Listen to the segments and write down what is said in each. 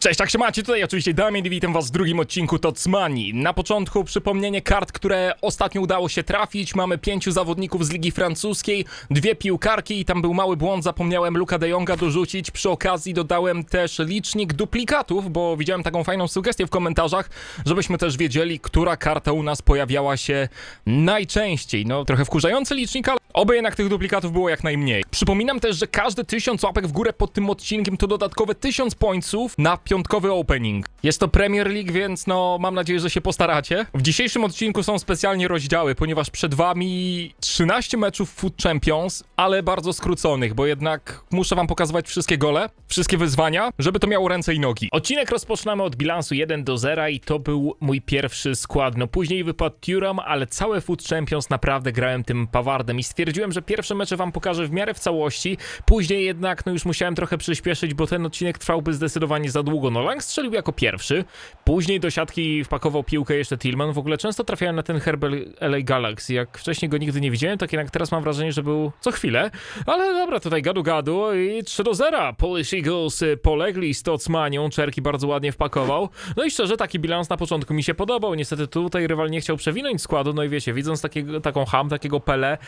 Cześć, jak się macie? Tutaj oczywiście Damian i witam was w drugim odcinku Tocmani. Na początku przypomnienie kart, które ostatnio udało się trafić. Mamy pięciu zawodników z Ligi Francuskiej, dwie piłkarki i tam był mały błąd, zapomniałem Luka de Jonga dorzucić. Przy okazji dodałem też licznik duplikatów, bo widziałem taką fajną sugestię w komentarzach, żebyśmy też wiedzieli, która karta u nas pojawiała się najczęściej. No, trochę wkurzający licznik, ale oby jednak tych duplikatów było jak najmniej. Przypominam też, że każdy tysiąc łapek w górę pod tym odcinkiem to dodatkowe tysiąc pońców na piątkowy opening. Jest to Premier League, więc no mam nadzieję, że się postaracie. W dzisiejszym odcinku są specjalnie rozdziały, ponieważ przed wami 13 meczów Food Champions, ale bardzo skróconych, bo jednak muszę wam pokazywać wszystkie gole, wszystkie wyzwania, żeby to miało ręce i nogi. Odcinek rozpoczynamy od bilansu 1 do 0 i to był mój pierwszy skład. No później wypadł Turam, ale całe Food Champions naprawdę grałem tym Pawardem i stwierdziłem, że pierwsze mecze wam pokażę w miarę w całości. Później jednak no już musiałem trochę przyspieszyć, bo ten odcinek trwałby zdecydowanie za długo. No Lang strzelił jako pierwszy, później do siatki wpakował piłkę jeszcze Tillman. W ogóle często trafiałem na ten Herbel LA Galaxy. Jak wcześniej go nigdy nie widziałem, tak jednak teraz mam wrażenie, że był co chwilę. Ale dobra, tutaj gadu gadu i 3 do 0. Polish Eagles y, polegli z Tocmanią. Czerki bardzo ładnie wpakował. No i szczerze, taki bilans na początku mi się podobał. Niestety tutaj rywal nie chciał przewinąć składu. No i wiecie, widząc takiego, taką ham, takiego Pele,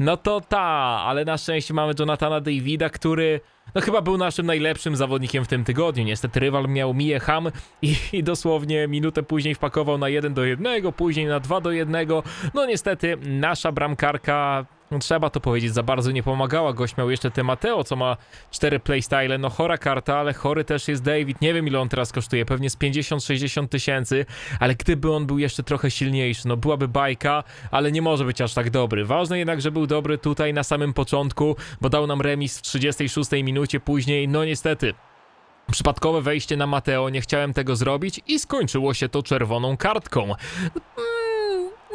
no to ta, ale na szczęście mamy Jonathana Davida, który no chyba był naszym najlepszym zawodnikiem w tym tygodniu. Niestety rywal miał Mię Ham i, i dosłownie minutę później wpakował na 1 do 1, później na 2 do 1. No niestety nasza bramkarka no trzeba to powiedzieć, za bardzo nie pomagała. Gość miał jeszcze te Mateo, co ma cztery playstyle. No chora karta, ale chory też jest David. Nie wiem ile on teraz kosztuje, pewnie z 50-60 tysięcy, ale gdyby on był jeszcze trochę silniejszy, no byłaby bajka, ale nie może być aż tak dobry. Ważne jednak, że był dobry tutaj na samym początku, bo dał nam remis w 36 minucie później. No niestety, Przypadkowe wejście na Mateo, nie chciałem tego zrobić i skończyło się to czerwoną kartką.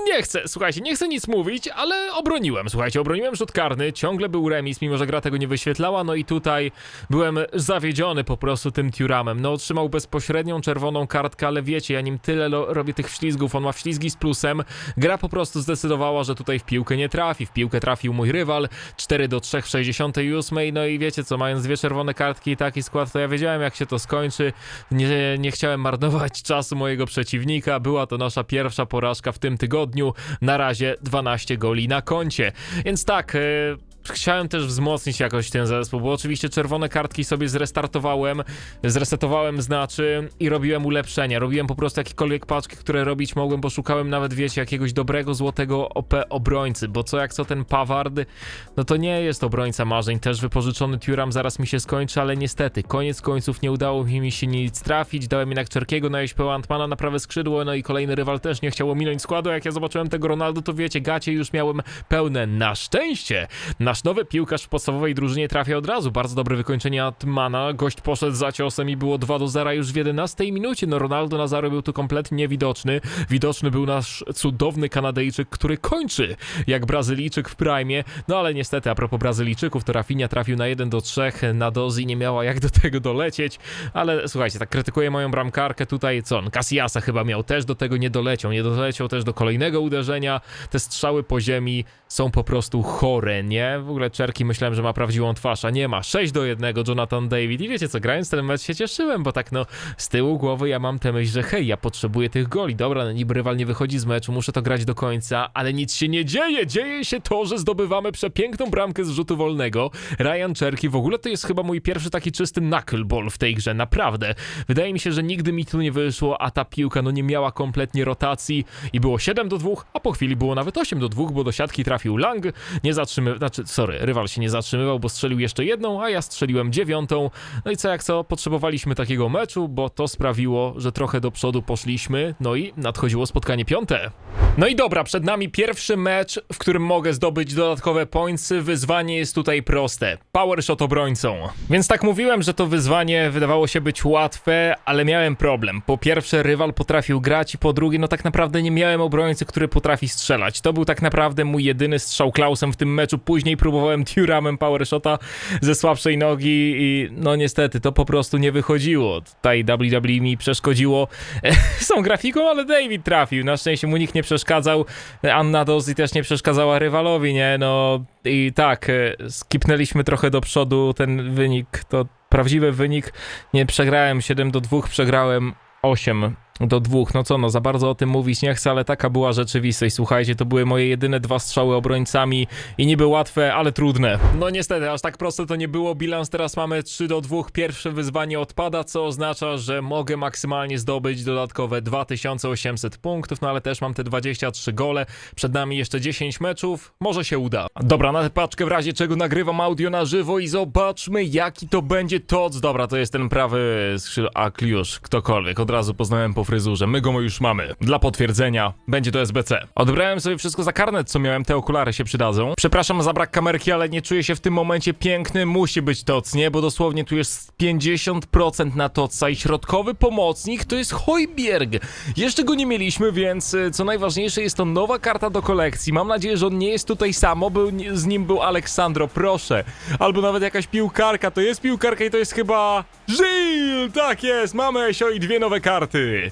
Nie chcę, słuchajcie, nie chcę nic mówić, ale obroniłem, słuchajcie, obroniłem rzut karny, ciągle był remis, mimo że gra tego nie wyświetlała, no i tutaj byłem zawiedziony po prostu tym Turamem. No otrzymał bezpośrednią czerwoną kartkę, ale wiecie, ja nim tyle robię tych ślizgów, on ma ślizgi z plusem, gra po prostu zdecydowała, że tutaj w piłkę nie trafi, w piłkę trafił mój rywal, 4 do 3 w 68, no i wiecie co, mając dwie czerwone kartki i taki skład, to ja wiedziałem jak się to skończy, nie, nie chciałem marnować czasu mojego przeciwnika, była to nasza pierwsza porażka w tym tygodniu, na razie 12 goli na koncie, więc tak... Yy... Chciałem też wzmocnić jakoś ten zespół, bo oczywiście czerwone kartki sobie zrestartowałem, zresetowałem znaczy i robiłem ulepszenia. Robiłem po prostu jakiekolwiek paczki, które robić mogłem, bo szukałem nawet, wiecie, jakiegoś dobrego, złotego OP obrońcy, bo co jak co ten Paward, no to nie jest obrońca marzeń. Też wypożyczony Turam zaraz mi się skończy, ale niestety, koniec końców nie udało mi się nic trafić. Dałem jednak Czerkiego na JPO Antmana na prawe skrzydło, no i kolejny rywal też nie chciał ominąć składu. Jak ja zobaczyłem tego Ronaldo, to wiecie, gacie już miałem pełne. Na szczęście, nasz nowy piłkarz w podstawowej drużynie trafia od razu. Bardzo dobre wykończenie Antmana. Gość poszedł za ciosem i było 2 do 0 już w 11 minucie. No Ronaldo Nazario był tu kompletnie niewidoczny. Widoczny był nasz cudowny Kanadyjczyk, który kończy jak Brazylijczyk w prime. No ale niestety, a propos Brazylijczyków, to Rafinha trafił na 1 do 3. Na Dozi nie miała jak do tego dolecieć. Ale słuchajcie, tak krytykuję moją bramkarkę tutaj. Co on? Casillas chyba miał też do tego nie doleciał. Nie doleciał też do kolejnego uderzenia. Te strzały po ziemi są po prostu chore, nie? W ogóle Czerki myślałem, że ma prawdziwą twarz, a nie ma. 6 do 1 Jonathan David i wiecie co, grając ten mecz się cieszyłem, bo tak no z tyłu głowy ja mam tę myśl, że hej, ja potrzebuję tych goli. Dobra, no niby rywal nie wychodzi z meczu, muszę to grać do końca, ale nic się nie dzieje. Dzieje się to, że zdobywamy przepiękną bramkę z rzutu wolnego. Ryan Czerki w ogóle to jest chyba mój pierwszy taki czysty knuckleball w tej grze, naprawdę. Wydaje mi się, że nigdy mi tu nie wyszło, a ta piłka no nie miała kompletnie rotacji i było 7 do 2, a po chwili było nawet 8 do 2, bo do siatki trafił Lang, nie zatrzymywał, znaczy, sorry, rywal się nie zatrzymywał, bo strzelił jeszcze jedną, a ja strzeliłem dziewiątą. No i co jak co, potrzebowaliśmy takiego meczu, bo to sprawiło, że trochę do przodu poszliśmy, no i nadchodziło spotkanie piąte. No i dobra, przed nami pierwszy mecz, w którym mogę zdobyć dodatkowe pointsy. Wyzwanie jest tutaj proste. Power shot obrońcą. Więc tak mówiłem, że to wyzwanie wydawało się być łatwe, ale miałem problem. Po pierwsze, rywal potrafił grać i po drugie, no tak naprawdę nie miałem obrońcy, który potrafi strzelać. To był tak naprawdę mój jedyny strzał Klausem w tym meczu. Później próbowałem Turamem power shota ze słabszej nogi i no niestety to po prostu nie wychodziło. Tutaj WWE mi przeszkodziło tą grafiką, ale David trafił. Na szczęście mu nikt nie przeszkadzał. Anna Dozy też nie przeszkadzała rywalowi, nie? No i tak, e, skipnęliśmy trochę do przodu ten wynik, to prawdziwy wynik. Nie przegrałem 7 do 2, przegrałem 8 do 2. No co, no za bardzo o tym mówić nie chcę, ale taka była rzeczywistość. Słuchajcie, to były moje jedyne dwa strzały obrońcami i niby łatwe, ale trudne. No niestety, aż tak proste to nie było. Bilans teraz mamy 3 do 2. Pierwsze wyzwanie odpada, co oznacza, że mogę maksymalnie zdobyć dodatkowe 2800 punktów, no ale też mam te 23 gole. Przed nami jeszcze 10 meczów. Może się uda. Dobra, na tę paczkę w razie czego nagrywam audio na żywo i zobaczmy jaki to będzie toc. Dobra, to jest ten prawy skrzyl... A, Kliusz, ktokolwiek. Od razu poznałem po fryzurze. My go już mamy. Dla potwierdzenia będzie to SBC. Odebrałem sobie wszystko za karnet, co miałem. Te okulary się przydadzą. Przepraszam za brak kamerki, ale nie czuję się w tym momencie piękny. Musi być toc, nie? Bo dosłownie tu jest 50% na toca i środkowy pomocnik to jest Hojbjerg. Jeszcze go nie mieliśmy, więc y, co najważniejsze jest to nowa karta do kolekcji. Mam nadzieję, że on nie jest tutaj samo, był, z nim był Aleksandro, proszę. Albo nawet jakaś piłkarka. To jest piłkarka i to jest chyba... Żil! Tak jest, mamy Esio i dwie nowe karty.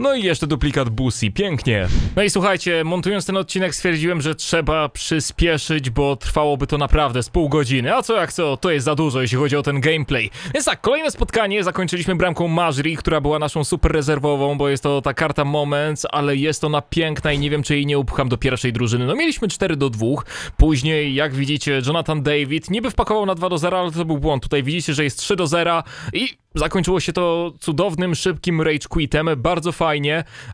No i jeszcze duplikat Busi, pięknie. No i słuchajcie, montując ten odcinek stwierdziłem, że trzeba przyspieszyć, bo trwałoby to naprawdę z pół godziny. A co jak co, to jest za dużo, jeśli chodzi o ten gameplay. Więc tak, kolejne spotkanie zakończyliśmy bramką Majri, która była naszą super rezerwową, bo jest to ta karta Moments, ale jest ona piękna i nie wiem, czy jej nie upcham do pierwszej drużyny. No mieliśmy 4 do 2, później, jak widzicie, Jonathan David niby wpakował na 2 do 0, ale to był błąd. Tutaj widzicie, że jest 3 do 0 i Zakończyło się to cudownym, szybkim rage quitem, bardzo fajnie,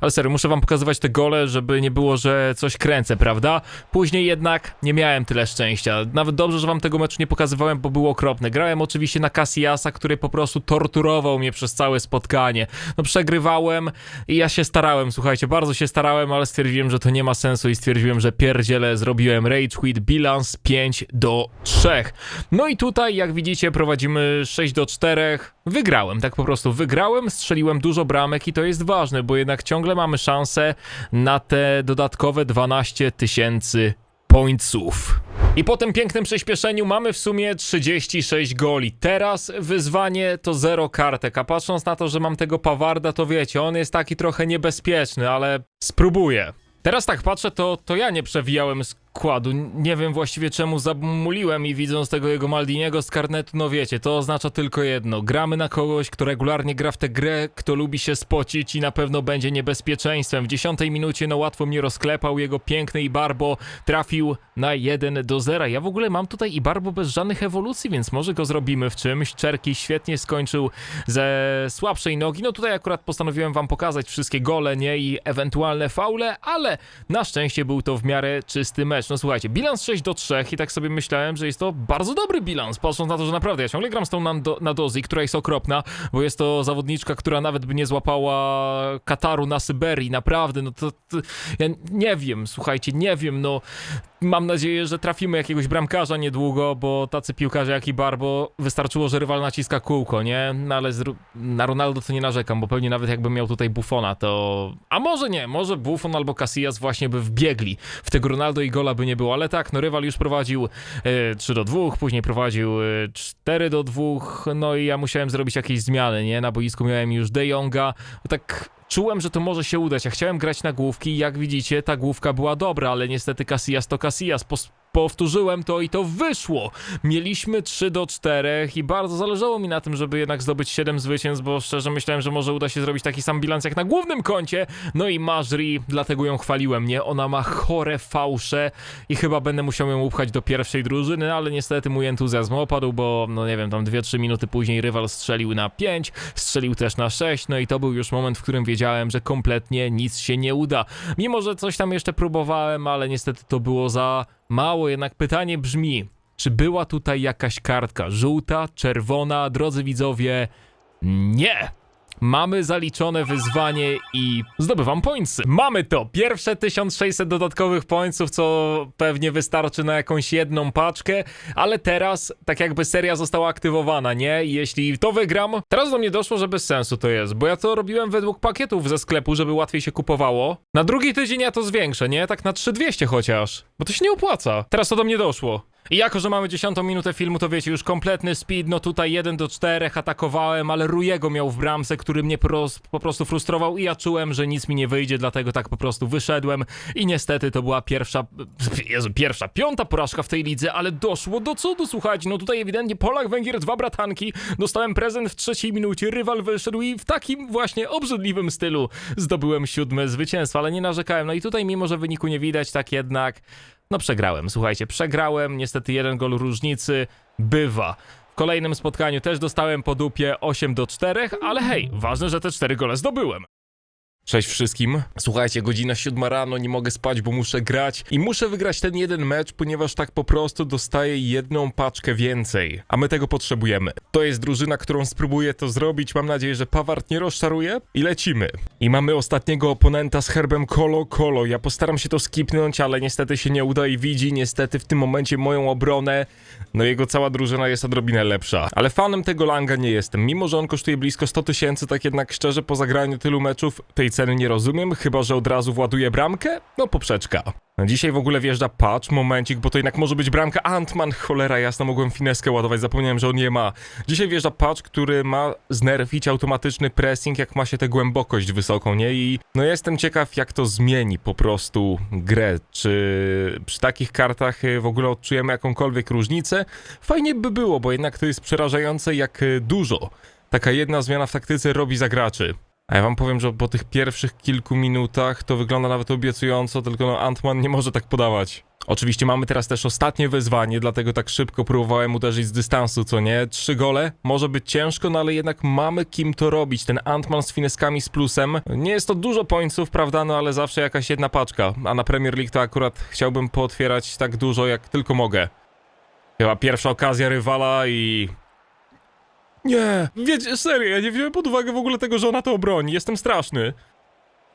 ale serio, muszę wam pokazywać te gole, żeby nie było, że coś kręcę, prawda? Później jednak nie miałem tyle szczęścia. Nawet dobrze, że wam tego meczu nie pokazywałem, bo było okropne. Grałem oczywiście na Cassiasa, który po prostu torturował mnie przez całe spotkanie. No przegrywałem i ja się starałem, słuchajcie, bardzo się starałem, ale stwierdziłem, że to nie ma sensu i stwierdziłem, że pierdziele, zrobiłem rage quit, bilans 5 do 3. No i tutaj, jak widzicie, prowadzimy 6 do 4. Wygrałem, tak po prostu wygrałem, strzeliłem dużo bramek i to jest ważne, bo jednak ciągle mamy szansę na te dodatkowe 12 tysięcy pointsów. I po tym pięknym przyspieszeniu mamy w sumie 36 goli. Teraz wyzwanie to zero kartek, a patrząc na to, że mam tego Pawarda, to wiecie, on jest taki trochę niebezpieczny, ale spróbuję. Teraz tak patrzę, to, to ja nie przewijałem składu. Nie wiem właściwie czemu zamuliłem i widząc tego jego Maldiniego z karnetu, no wiecie, to oznacza tylko jedno. Gramy na kogoś, kto regularnie gra w tę grę, kto lubi się spocić i na pewno będzie niebezpieczeństwem. W dziesiątej minucie no łatwo mnie rozklepał, jego piękny Ibarbo trafił na 1 do 0. Ja w ogóle mam tutaj Ibarbo bez żadnych ewolucji, więc może go zrobimy w czymś. Czerki świetnie skończył ze słabszej nogi. No tutaj akurat postanowiłem wam pokazać wszystkie gole, nie? I ewentualne faule, ale na szczęście był to w miarę czysty mecz. No słuchajcie, bilans 6 do 3 i tak sobie myślałem, że jest to bardzo dobry bilans, patrząc na to, że naprawdę ja ciągle gram z tą Nadozi, która jest okropna, bo jest to zawodniczka, która nawet by nie złapała Kataru na Syberii, naprawdę, no to, to ja nie wiem, słuchajcie, nie wiem, no Mam nadzieję, że trafimy jakiegoś bramkarza niedługo, bo tacy piłkarze jak i Barbo wystarczyło, że rywal naciska kółko, nie? No ale na Ronaldo to nie narzekam, bo pewnie nawet jakbym miał tutaj Buffona, to... A może nie, może Buffon albo Casillas właśnie by wbiegli w tego Ronaldo i gola by nie było, ale tak, no rywal już prowadził e, 3 do 2, później prowadził e, 4 do 2, no i ja musiałem zrobić jakieś zmiany, nie? Na boisku miałem już De Jonga, tak Czułem, że to może się udać. Ja chciałem grać na główki i jak widzicie, ta główka była dobra, ale niestety Casillas to Casillas. Powtórzyłem to i to wyszło. Mieliśmy 3 do 4 i bardzo zależało mi na tym, żeby jednak zdobyć 7 zwycięstw, bo szczerze myślałem, że może uda się zrobić taki sam bilans jak na głównym koncie. No i Majri, dlatego ją chwaliłem, nie? Ona ma chore fałsze i chyba będę musiał ją upchać do pierwszej drużyny, ale niestety mój entuzjazm opadł, bo no nie wiem, tam 2-3 minuty później rywal strzelił na 5, strzelił też na 6, no i to był już moment, w którym wiedziałem, że kompletnie nic się nie uda. Mimo, że coś tam jeszcze próbowałem, ale niestety to było za mało, jednak pytanie brzmi, czy była tutaj jakaś kartka żółta, czerwona, drodzy widzowie? Nie! Mamy zaliczone wyzwanie i zdobywam pointsy. Mamy to! Pierwsze 1600 dodatkowych pointsów, co pewnie wystarczy na jakąś jedną paczkę, ale teraz tak jakby seria została aktywowana, nie? Jeśli to wygram, teraz do mnie doszło, że bez sensu to jest, bo ja to robiłem według pakietów ze sklepu, żeby łatwiej się kupowało. Na drugi tydzień ja to zwiększę, nie? Tak na 3200 chociaż, bo to się nie opłaca. Teraz to do mnie doszło. I jako, że mamy 10 minutę filmu, to wiecie, już kompletny speed, no tutaj 1 do 4 atakowałem, ale Rujego miał w bramce, który mnie po prostu frustrował i ja czułem, że nic mi nie wyjdzie, dlatego tak po prostu wyszedłem. I niestety to była pierwsza, Jezu, pierwsza, piąta porażka w tej lidze, ale doszło do cudu, słuchajcie, no tutaj ewidentnie Polak, Węgier, dwa bratanki, dostałem prezent w trzeciej minucie, rywal wyszedł i w takim właśnie obrzydliwym stylu zdobyłem siódme zwycięstwo, ale nie narzekałem, no i tutaj mimo, że wyniku nie widać, tak jednak no przegrałem, słuchajcie, przegrałem, niestety jeden gol różnicy, bywa. W kolejnym spotkaniu też dostałem po dupie 8 do 4, ale hej, ważne, że te 4 gole zdobyłem. Cześć wszystkim. Słuchajcie, godzina siódma rano, nie mogę spać, bo muszę grać i muszę wygrać ten jeden mecz, ponieważ tak po prostu dostaję jedną paczkę więcej, a my tego potrzebujemy. To jest drużyna, którą spróbuję to zrobić, mam nadzieję, że Pawart nie rozczaruje i lecimy. I mamy ostatniego oponenta z herbem Kolo Kolo. Ja postaram się to skipnąć, ale niestety się nie uda i widzi niestety w tym momencie moją obronę. No jego cała drużyna jest odrobinę lepsza. Ale fanem tego Langa nie jestem. Mimo, że on kosztuje blisko 100 tysięcy, tak jednak szczerze po zagraniu tylu meczów tej ceny nie rozumiem, chyba że od razu właduje bramkę? No poprzeczka. Dzisiaj w ogóle wjeżdża patch, momencik, bo to jednak może być bramka Antman, cholera jasna, mogłem fineskę ładować, zapomniałem, że on nie ma. Dzisiaj wjeżdża patch, który ma znerfić automatyczny pressing, jak ma się tę głębokość wysoką, nie? I no jestem ciekaw, jak to zmieni po prostu grę. Czy przy takich kartach y, w ogóle odczujemy jakąkolwiek różnicę? Fajnie by było, bo jednak to jest przerażające, jak y, dużo taka jedna zmiana w taktyce robi za graczy. A ja wam powiem, że po tych pierwszych kilku minutach to wygląda nawet obiecująco, tylko no Antman nie może tak podawać. Oczywiście mamy teraz też ostatnie wyzwanie, dlatego tak szybko próbowałem uderzyć z dystansu, co nie? Trzy gole, może być ciężko, no ale jednak mamy kim to robić. Ten Antman z fineskami z plusem. Nie jest to dużo pońców, prawda, no ale zawsze jakaś jedna paczka. A na Premier League to akurat chciałbym pootwierać tak dużo, jak tylko mogę. Chyba pierwsza okazja rywala i nie, wiecie, serio, ja nie wziąłem pod uwagę w ogóle tego, że ona to obroni. Jestem straszny.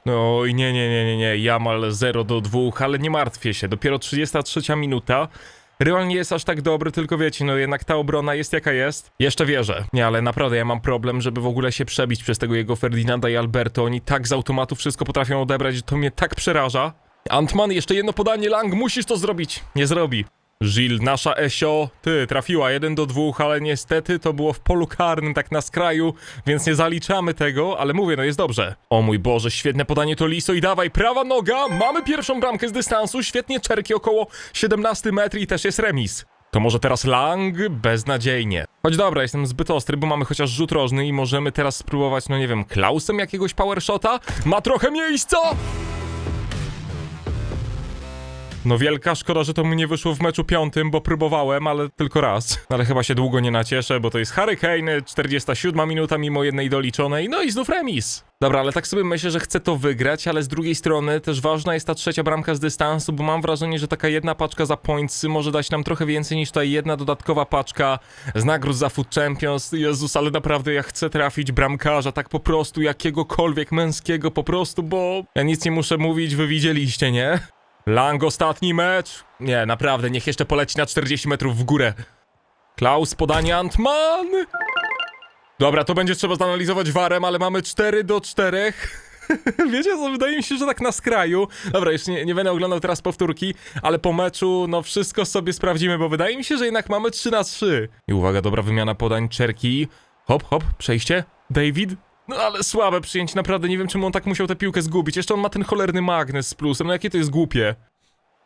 No i nie, nie, nie, nie, nie, Jamal 0 do 2, ale nie martwię się, dopiero 33 minuta. Rywal nie jest aż tak dobry, tylko wiecie, no jednak ta obrona jest jaka jest. Jeszcze wierzę. Nie, ale naprawdę ja mam problem, żeby w ogóle się przebić przez tego jego Ferdinanda i Alberto. Oni tak z automatu wszystko potrafią odebrać, że to mnie tak przeraża. Antman, jeszcze jedno podanie, Lang, musisz to zrobić. Nie zrobi. Żil, nasza Esio, ty, trafiła 1 do 2, ale niestety to było w polu karnym, tak na skraju, więc nie zaliczamy tego, ale mówię, no jest dobrze. O mój Boże, świetne podanie to Liso i dawaj, prawa noga, mamy pierwszą bramkę z dystansu, świetnie czerki około 17 metr i też jest remis. To może teraz Lang? Beznadziejnie. Choć dobra, jestem zbyt ostry, bo mamy chociaż rzut rożny i możemy teraz spróbować, no nie wiem, Klausem jakiegoś powershota? Ma trochę miejsca! No wielka szkoda, że to mi nie wyszło w meczu piątym, bo próbowałem, ale tylko raz. Ale chyba się długo nie nacieszę, bo to jest Harry Kane, 47 minuta mimo jednej doliczonej, no i znów remis. Dobra, ale tak sobie myślę, że chcę to wygrać, ale z drugiej strony też ważna jest ta trzecia bramka z dystansu, bo mam wrażenie, że taka jedna paczka za pointsy może dać nam trochę więcej niż ta jedna dodatkowa paczka z nagród za Food Champions. Jezus, ale naprawdę ja chcę trafić bramkarza, tak po prostu, jakiegokolwiek męskiego po prostu, bo ja nic nie muszę mówić, wy widzieliście, nie? Lang ostatni mecz. Nie, naprawdę, niech jeszcze poleci na 40 metrów w górę. Klaus, podanie Antman. Dobra, to będzie trzeba zanalizować warem, ale mamy 4 do 4. Wiecie co, wydaje mi się, że tak na skraju. Dobra, już nie, nie będę oglądał teraz powtórki, ale po meczu, no wszystko sobie sprawdzimy, bo wydaje mi się, że jednak mamy 3 na 3. I uwaga, dobra wymiana podań, czerki. Hop, hop, przejście. David, no ale słabe przyjęcie, naprawdę nie wiem czemu on tak musiał tę piłkę zgubić. Jeszcze on ma ten cholerny magnes z plusem, no jakie to jest głupie.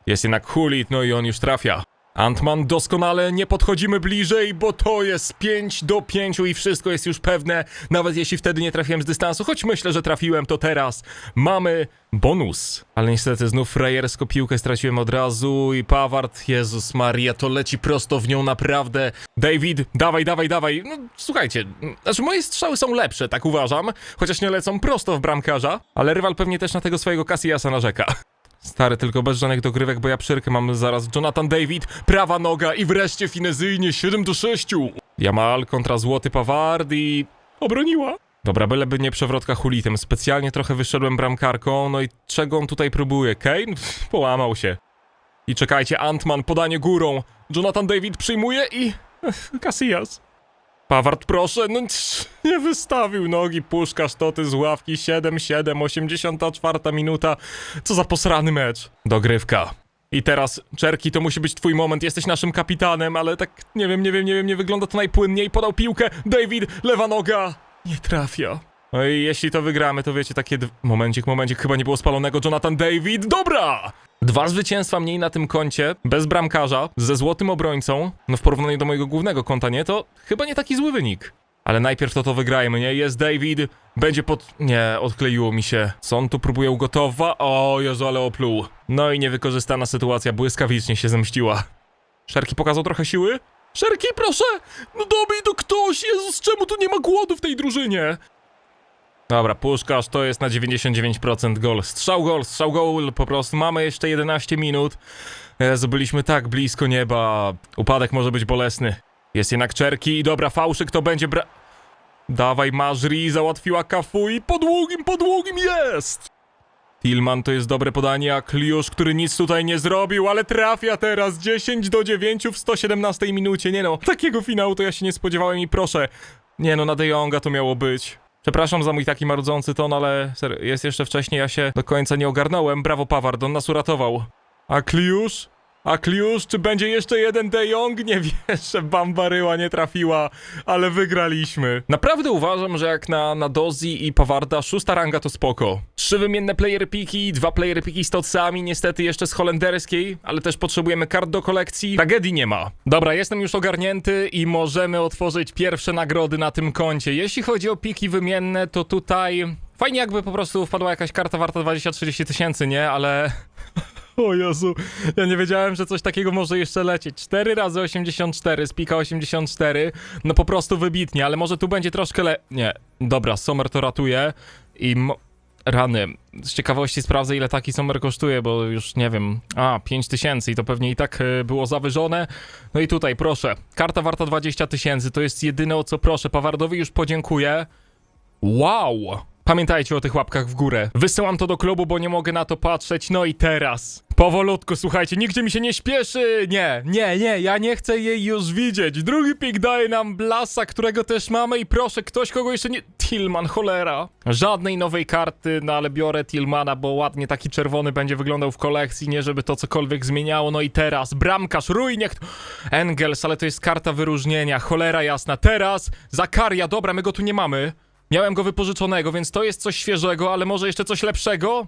Jest jednak Hulit, no i on już trafia. Antman doskonale, nie podchodzimy bliżej, bo to jest 5 do 5 i wszystko jest już pewne, nawet jeśli wtedy nie trafiłem z dystansu, choć myślę, że trafiłem, to teraz mamy bonus. Ale niestety znów frajersko piłkę straciłem od razu i Pawart, Jezus Maria, to leci prosto w nią naprawdę. David, dawaj, dawaj, dawaj. No słuchajcie, znaczy moje strzały są lepsze, tak uważam, chociaż nie lecą prosto w bramkarza, ale rywal pewnie też na tego swojego Cassillasa narzeka. Stary, tylko bez żadnych dogrywek, bo ja przyrkę mam zaraz. Jonathan David, prawa noga i wreszcie finezyjnie 7 do 6. Jamal kontra Złoty Paward i... obroniła. Dobra, byleby nie przewrotka hulitem. Specjalnie trochę wyszedłem bramkarką, no i czego on tutaj próbuje? Kane? Pff, połamał się. I czekajcie, Antman, podanie górą. Jonathan David przyjmuje i... Casillas. Pawart, proszę, no nie wystawił nogi, puszka sztoty z ławki 7-7, 84 minuta. Co za posrany mecz. Dogrywka. I teraz, Czerki, to musi być twój moment, jesteś naszym kapitanem, ale tak, nie wiem, nie wiem, nie wiem, nie wygląda to najpłynniej. Podał piłkę, David, lewa noga, nie trafia. No i jeśli to wygramy, to wiecie, takie... Momencik, momencik, chyba nie było spalonego Jonathan David, dobra! Dwa zwycięstwa mniej na tym koncie, bez bramkarza, ze złotym obrońcą, no w porównaniu do mojego głównego konta, nie? To chyba nie taki zły wynik. Ale najpierw to to wygrajmy, nie? Jest David, będzie pod... Nie, odkleiło mi się. Co on tu próbuje ugotować? O Jezu, ale opluł. No i niewykorzystana sytuacja błyskawicznie się zemściła. Szerki pokazał trochę siły? Szerki, proszę! No dobij to ktoś! Jezus, czemu tu nie ma głodu w tej drużynie? Dobra, puszkasz, to jest na 99% gol. Strzał gol, strzał gol, po prostu mamy jeszcze 11 minut. Jezu, tak blisko nieba. Upadek może być bolesny. Jest jednak Czerki i dobra, fałszyk to będzie bra... Dawaj, Mażri, załatwiła kafu i po długim, po długim jest! Tillman to jest dobre podanie, a Kliusz, który nic tutaj nie zrobił, ale trafia teraz 10 do 9 w 117 minucie. Nie no, takiego finału to ja się nie spodziewałem i proszę. Nie no, na De Jonga to miało być. Przepraszam za mój taki marudzący ton, ale jest jeszcze wcześniej, ja się do końca nie ogarnąłem. Brawo, Paward, on nas uratował. A Kliusz? A Kliusz, czy będzie jeszcze jeden De Jong? Nie wierzę, Bambaryła nie trafiła, ale wygraliśmy. Naprawdę uważam, że jak na, na Dozi i Pawarda szósta ranga to spoko. Trzy wymienne player piki, dwa player piki z tocami, niestety jeszcze z holenderskiej, ale też potrzebujemy kart do kolekcji. Tragedii nie ma. Dobra, jestem już ogarnięty i możemy otworzyć pierwsze nagrody na tym koncie. Jeśli chodzi o piki wymienne, to tutaj... Fajnie jakby po prostu wpadła jakaś karta warta 20-30 tysięcy, nie? Ale... O Jezu, ja nie wiedziałem, że coś takiego może jeszcze lecieć. 4 razy 84 z pika 84, no po prostu wybitnie, ale może tu będzie troszkę le... Nie, dobra, Sommer to ratuje i... Rany. Z ciekawości sprawdzę, ile taki Sommer kosztuje, bo już nie wiem. A, 5 tysięcy i to pewnie i tak e, było zawyżone. No i tutaj, proszę. Karta warta 20 tysięcy, to jest jedyne o co proszę. Pawardowi już podziękuję. Wow! Pamiętajcie o tych łapkach w górę. Wysyłam to do klubu, bo nie mogę na to patrzeć. No i teraz. Powolutku, słuchajcie, nigdzie mi się nie śpieszy. Nie, nie, nie, ja nie chcę jej już widzieć. Drugi pik daje nam Blasa, którego też mamy i proszę, ktoś kogo jeszcze nie... Tillman, cholera. Żadnej nowej karty, no ale biorę Tillmana, bo ładnie taki czerwony będzie wyglądał w kolekcji, nie żeby to cokolwiek zmieniało. No i teraz, bramkarz, Rujniak, Engels, ale to jest karta wyróżnienia, cholera jasna. Teraz, Zakaria, dobra, my go tu nie mamy. Miałem go wypożyczonego, więc to jest coś świeżego, ale może jeszcze coś lepszego?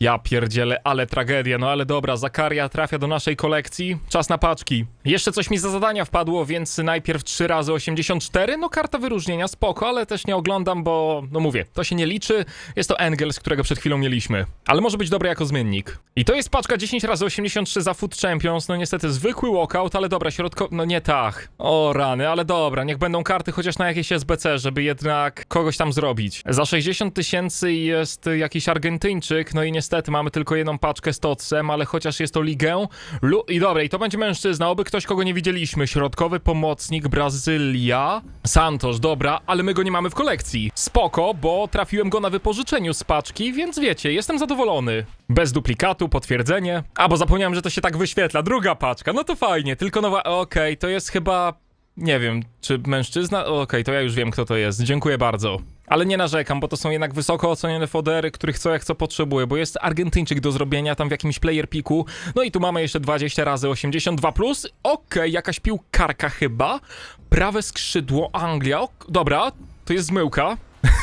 Ja pierdzielę, ale tragedia, no ale dobra, Zakaria trafia do naszej kolekcji. Czas na paczki. Jeszcze coś mi za zadania wpadło, więc najpierw 3 razy 84, no karta wyróżnienia, spoko, ale też nie oglądam, bo, no mówię, to się nie liczy. Jest to Engels, którego przed chwilą mieliśmy. Ale może być dobry jako zmiennik. I to jest paczka 10 razy 83 za Food Champions, no niestety zwykły walkout, ale dobra, środko... no nie tak. O rany, ale dobra, niech będą karty chociaż na jakieś SBC, żeby jednak tam zrobić. Za 60 tysięcy jest jakiś Argentyńczyk, no i niestety mamy tylko jedną paczkę z Totsem, ale chociaż jest to ligę. Lu I dobra, i to będzie mężczyzna, oby ktoś, kogo nie widzieliśmy. Środkowy pomocnik Brazylia. Santos, dobra, ale my go nie mamy w kolekcji. Spoko, bo trafiłem go na wypożyczeniu z paczki, więc wiecie, jestem zadowolony. Bez duplikatu, potwierdzenie. A, bo zapomniałem, że to się tak wyświetla. Druga paczka, no to fajnie, tylko nowa... Okej, to jest chyba nie wiem, czy mężczyzna? Okej, to ja już wiem, kto to jest. Dziękuję bardzo. Ale nie narzekam, bo to są jednak wysoko ocenione fodery, których co jak co potrzebuję, bo jest Argentyńczyk do zrobienia tam w jakimś player piku. No i tu mamy jeszcze 20 razy 82 plus. Okej, jakaś piłkarka chyba. Prawe skrzydło Anglia. Ok, dobra, to jest zmyłka.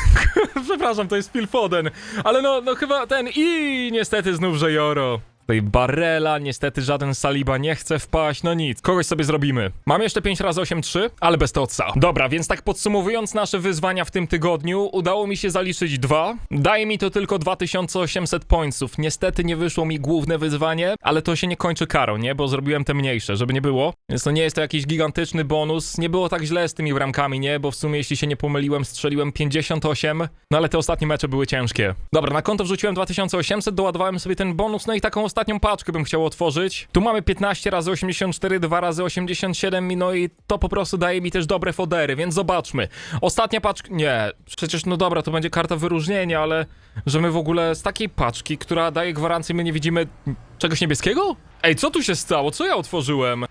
Przepraszam, to jest Phil Foden. Ale no, no chyba ten i niestety znów Joro. Tutaj Barella, niestety żaden Saliba nie chce wpaść, no nic, kogoś sobie zrobimy. Mam jeszcze 5 razy 8-3, ale bez Totsa. Dobra, więc tak podsumowując nasze wyzwania w tym tygodniu, udało mi się zaliczyć dwa. Daje mi to tylko 2800 pointsów. Niestety nie wyszło mi główne wyzwanie, ale to się nie kończy karą, nie? Bo zrobiłem te mniejsze, żeby nie było. Więc to nie jest to jakiś gigantyczny bonus. Nie było tak źle z tymi bramkami, nie? Bo w sumie, jeśli się nie pomyliłem, strzeliłem 58, no ale te ostatnie mecze były ciężkie. Dobra, na konto wrzuciłem 2800, doładowałem sobie ten bonus, no i taką ostatnią paczkę bym chciał otworzyć. Tu mamy 15 razy 84, 2 razy 87, no i to po prostu daje mi też dobre fodery, więc zobaczmy. Ostatnia paczka... Nie, przecież no dobra, to będzie karta wyróżnienia, ale że my w ogóle z takiej paczki, która daje gwarancję, my nie widzimy czegoś niebieskiego? Ej, co tu się stało? Co ja otworzyłem?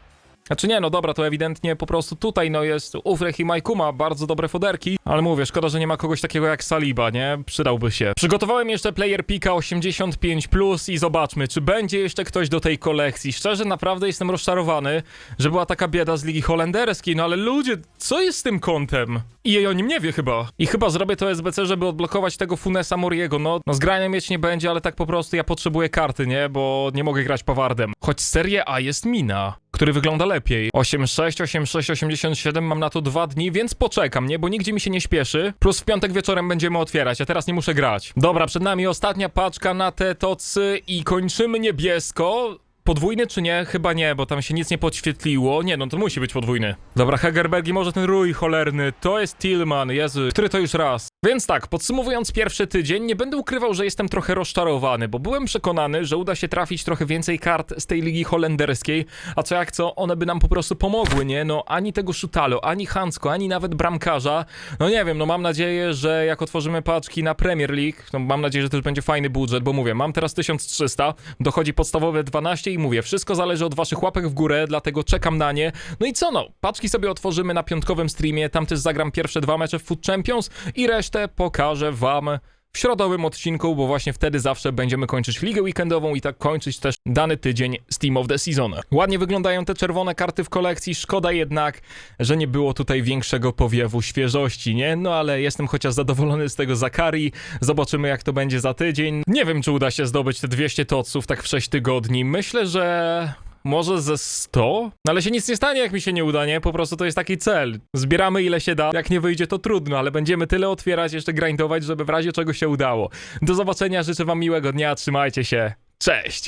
Znaczy nie, no dobra, to ewidentnie po prostu tutaj no jest Ufrech i Majkuma, bardzo dobre foderki, ale mówię, szkoda, że nie ma kogoś takiego jak Saliba, nie? Przydałby się. Przygotowałem jeszcze Player Pika 85+, plus i zobaczmy, czy będzie jeszcze ktoś do tej kolekcji. Szczerze, naprawdę jestem rozczarowany, że była taka bieda z Ligi Holenderskiej, no ale ludzie, co jest z tym kontem? I jej o nim nie wie chyba. I chyba zrobię to SBC, żeby odblokować tego Funesa Moriego, no, no zgrania mieć nie będzie, ale tak po prostu ja potrzebuję karty, nie? Bo nie mogę grać Pawardem. Choć Serie A jest Mina który wygląda lepiej. 86, 86, 87, mam na to dwa dni, więc poczekam, nie? Bo nigdzie mi się nie śpieszy. Plus w piątek wieczorem będziemy otwierać, a teraz nie muszę grać. Dobra, przed nami ostatnia paczka na te tocy i kończymy niebiesko. Podwójny czy nie? Chyba nie, bo tam się nic nie podświetliło. Nie, no to musi być podwójny. Dobra, Hegerbergi, może ten rój cholerny. To jest Tillman, Jezu, który to już raz. Więc tak, podsumowując pierwszy tydzień, nie będę ukrywał, że jestem trochę rozczarowany, bo byłem przekonany, że uda się trafić trochę więcej kart z tej ligi holenderskiej, a co jak co, one by nam po prostu pomogły, nie? No ani tego Szutalo, ani Hansko, ani nawet bramkarza. No nie wiem, no mam nadzieję, że jak otworzymy paczki na Premier League, no mam nadzieję, że też będzie fajny budżet, bo mówię, mam teraz 1300, dochodzi podstawowe 12 i mówię, wszystko zależy od waszych łapek w górę, dlatego czekam na nie. No i co no, paczki sobie otworzymy na piątkowym streamie, tam też zagram pierwsze dwa mecze w Food Champions i resztę pokażę wam w środowym odcinku, bo właśnie wtedy zawsze będziemy kończyć ligę weekendową i tak kończyć też dany tydzień Steam of the Season. Ładnie wyglądają te czerwone karty w kolekcji, szkoda jednak, że nie było tutaj większego powiewu świeżości, nie? No ale jestem chociaż zadowolony z tego Zakari, zobaczymy jak to będzie za tydzień. Nie wiem, czy uda się zdobyć te 200 toców tak w 6 tygodni. Myślę, że może ze 100? No ale się nic nie stanie, jak mi się nie uda, nie? Po prostu to jest taki cel. Zbieramy ile się da. Jak nie wyjdzie, to trudno, ale będziemy tyle otwierać, jeszcze grindować, żeby w razie czego się udało. Do zobaczenia, życzę wam miłego dnia, trzymajcie się. Cześć!